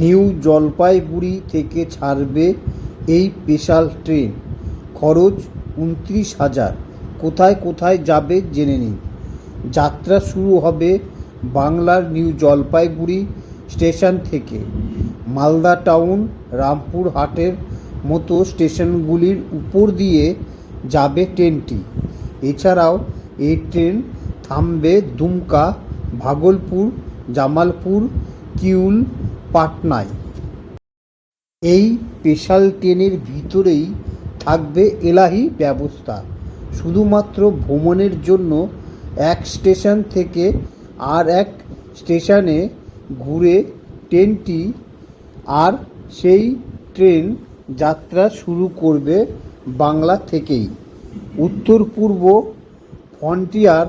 New Jalpaiguri থেকে ছাড়বে এই স্পেশাল ট্রেন। খরচ উনত্রিশ হাজার। কোথায় কোথায় যাবে জেনে নিন। যাত্রা শুরু হবে বাংলার নিউ জলপাইগুড়ি স্টেশন থেকে। মালদা টাউন রামপুরহাটের মতো স্টেশনগুলির উপর দিয়ে যাবে ট্রেনটি। এছাড়াও এই ট্রেন থামবে দুমকা, ভাগলপুর, জামালপুর, কিউল পাটনায় এই স্পেশাল ট্রেনের ভিতরেই থাকবে এলাহি ব্যবস্থা। শুধুমাত্র ভ্রমণের জন্য এক স্টেশন থেকে আর এক স্টেশনে ঘুরে ট্রেনটি আর সেই ট্রেন যাত্রা শুরু করবে বাংলা থেকেই। উত্তর পূর্ব ফ্রন্টিয়ার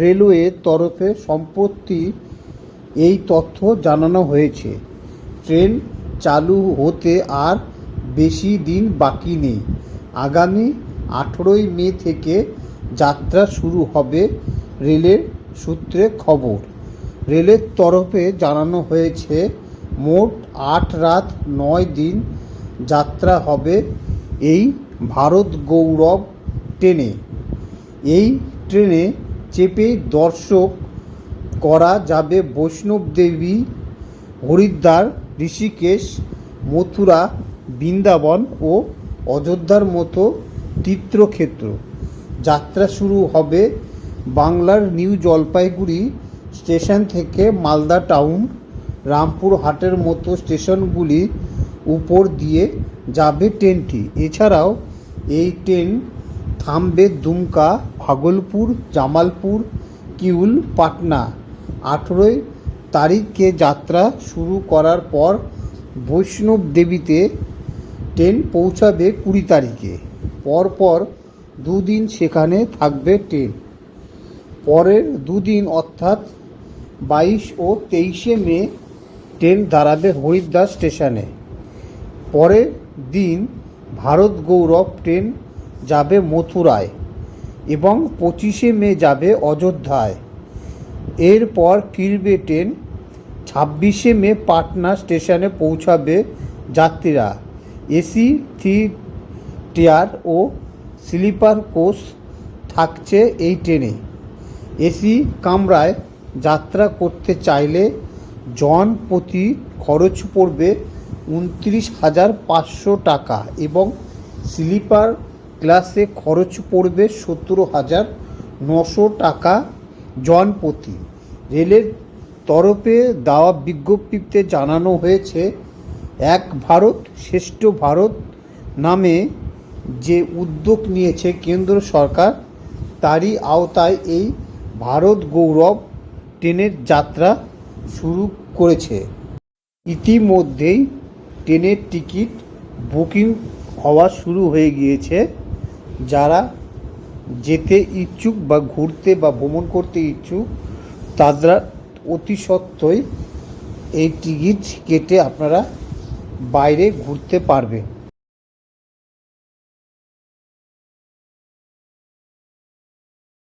রেলওয়ে তরফে সম্প্রতি এই তথ্য জানানো হয়েছে। ট্রেন চালু হতে আর বেশি দিন বাকি নেই। আগামী আঠেরোই মে থেকে যাত্রা শুরু হবে রেলের সূত্রে খবর। রেলের তরফে জানানো হয়েছে, মোট আট রাত নয় দিন যাত্রা হবে এই ভারত গৌরব ট্রেনে। এই ট্রেনে চেপে দর্শক করা যাবে বৈষ্ণব দেবী হরিদ্বার ঋষিকেশ, মথুরা, বৃন্দাবন ও অযোধ্যার মতো তীর্থক্ষেত্র। যাত্রা শুরু হবে বাংলার নিউ জলপাইগুড়ি স্টেশন থেকে মালদা টাউন রামপুরহাটের মতো স্টেশনগুলি উপর দিয়ে যাবে ট্রেনটি। এছাড়াও এই ট্রেন থামবে দুমকা, ভাগলপুর, জামালপুর, কিউল, পাটনা। আঠেরোই তারিখে যাত্রা শুরু করার পর বৈষ্ণব দেবীতে ট্রেন পৌঁছাবে কুড়ি তারিখে। পরপর দুদিন সেখানে থাকবে ট্রেন। পরের দুদিন অর্থাৎ বাইশ ও তেইশে মে ট্রেন দাঁড়াবে হরিদ্বার স্টেশনে। পরের দিন ভারত গৌরব ট্রেন যাবে মথুরায় এবং পঁচিশে মে যাবে অযোধ্যায়। এরপর ফিরবে ট্রেন ছাব্বিশে মে পাটনা স্টেশনে পৌঁছাবে যাত্রীরা। এসি, থ্রি, টিয়ার ও স্লিপার কোচ থাকছে এই ট্রেনে। এসি কামরায় যাত্রা করতে চাইলে জন প্রতি খরচ পড়বে উনত্রিশ হাজার পাঁচশো টাকা এবং স্লিপার ক্লাসে খরচ পড়বে সতেরো হাজার নশো টাকা জন প্রতি। রেলের তরফে দেওয়া বিজ্ঞপ্তিতে জানানো হয়েছে, এক ভারত শ্রেষ্ঠ ভারত নামে যে উদ্যোগ নিয়েছে কেন্দ্র সরকার, তারই আওতায় এই ভারত গৌরব ট্রেনের যাত্রা শুরু করেছে। ইতিমধ্যেই ট্রেনের টিকিট বুকিং হওয়া শুরু হয়ে গিয়েছে। যারা যেতে ইচ্ছুক বা ঘুরতে বা ভ্রমণ করতে ইচ্ছুক তারা অতি সত্ত্বই এই টিকিট কেটে আপনারা বাইরে ঘুরতে পারবেন